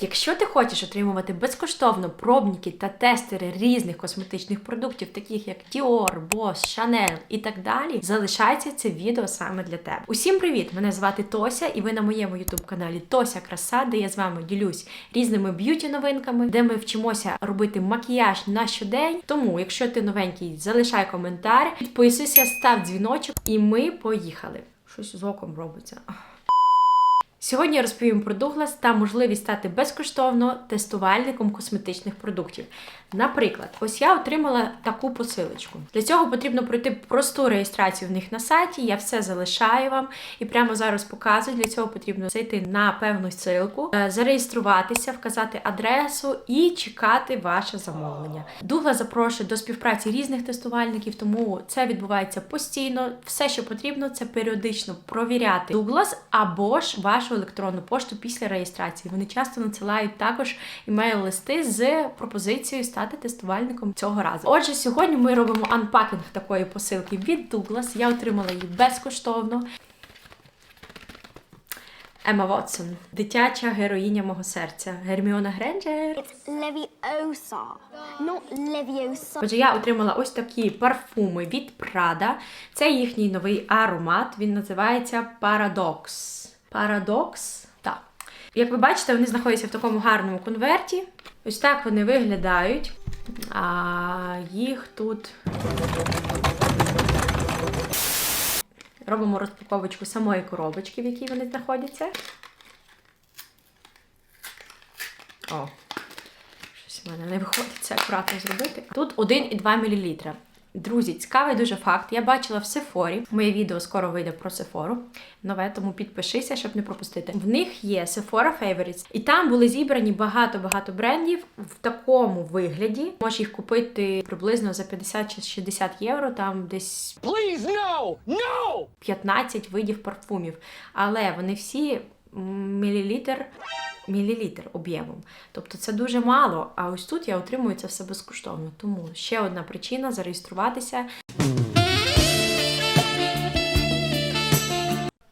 Якщо ти хочеш отримувати безкоштовно пробники та тестери різних косметичних продуктів, таких як Dior, Boss, Chanel і так далі, залишається це відео саме для тебе. Усім привіт! Мене звати Тося, і ви на моєму youtube каналі Тося Краса, де я з вами ділюсь різними б'юті новинками, де ми вчимося робити макіяж на щодень. Тому, якщо ти новенький, залишай коментар, підписуйся, став дзвіночок, і ми поїхали. Щось з оком робиться. Сьогодні я розповім про Дуглас та можливість стати безкоштовно тестувальником косметичних продуктів. Наприклад, ось я отримала таку посилочку. Для цього потрібно пройти просту реєстрацію в них на сайті. Я все залишаю вам і прямо зараз показую. Для цього потрібно зайти на певну ссылку, е, зареєструватися, вказати адресу і чекати ваше замовлення. Дуглас запрошує до співпраці різних тестувальників, тому це відбувається постійно. Все, що потрібно, це періодично провіряти Дуглас або ж вашу електронну пошту після реєстрації. Вони часто надсилають також імейл-листи з пропозицією стати тестувальником цього разу. Отже, сьогодні ми робимо анпакінг такої посилки від Douglas. Я отримала її безкоштовно. Ема Вотсон, дитяча героїня мого серця, Герміона Гренджер. Leviosa, not Leviosa. Отже, я отримала ось такі парфуми від Prada. Це їхній новий аромат. Він називається Paradox. Paradox? Так. Як ви бачите, вони знаходяться в такому гарному конверті. Ось так вони виглядають. А їх тут. Робимо розпаковочку самої коробочки, в якій вони знаходяться. О, Щось в мене не виходить це акуратно зробити. Тут 1,2 мл. Друзі, цікавий дуже факт. Я бачила в Сефорі. Моє відео скоро вийде про Сефору. Нове, тому підпишися, щоб не пропустити. В них є Sephora Favorites, і там були зібрані багато-багато брендів в такому вигляді. Можеш їх купити приблизно за 50 чи 60 євро. Там десь Please, no! No! 15 видів парфумів. Але вони всі мілілітр, мілілітр об'ємом. Тобто це дуже мало. А ось тут я отримую це все безкоштовно. Тому ще одна причина зареєструватися.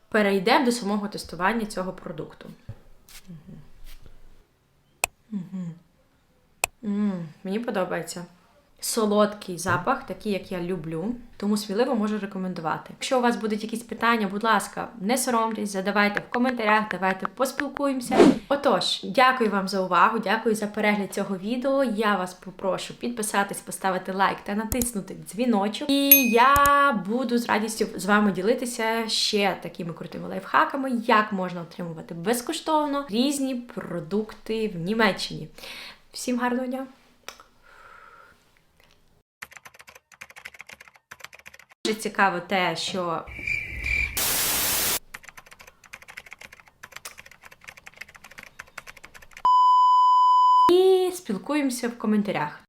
Перейдемо до самого тестування цього продукту. Мгм. Мгм. М, Мені подобається. Солодкий запах, такий, як я люблю, тому сміливо можу рекомендувати. Якщо у вас будуть якісь питання, будь ласка, не соромтесь, задавайте в коментарях, давайте поспілкуємося. Отож, дякую вам за увагу, дякую за перегляд цього відео. Я вас попрошу підписатись, поставити лайк та натиснути дзвіночок. І я буду з радістю з вами ділитися ще такими крутими лайфхаками, як можна отримувати безкоштовно різні продукти в Німеччині. Всім гарного дня! Дуже цікаво те, що і спілкуємося в коментарях.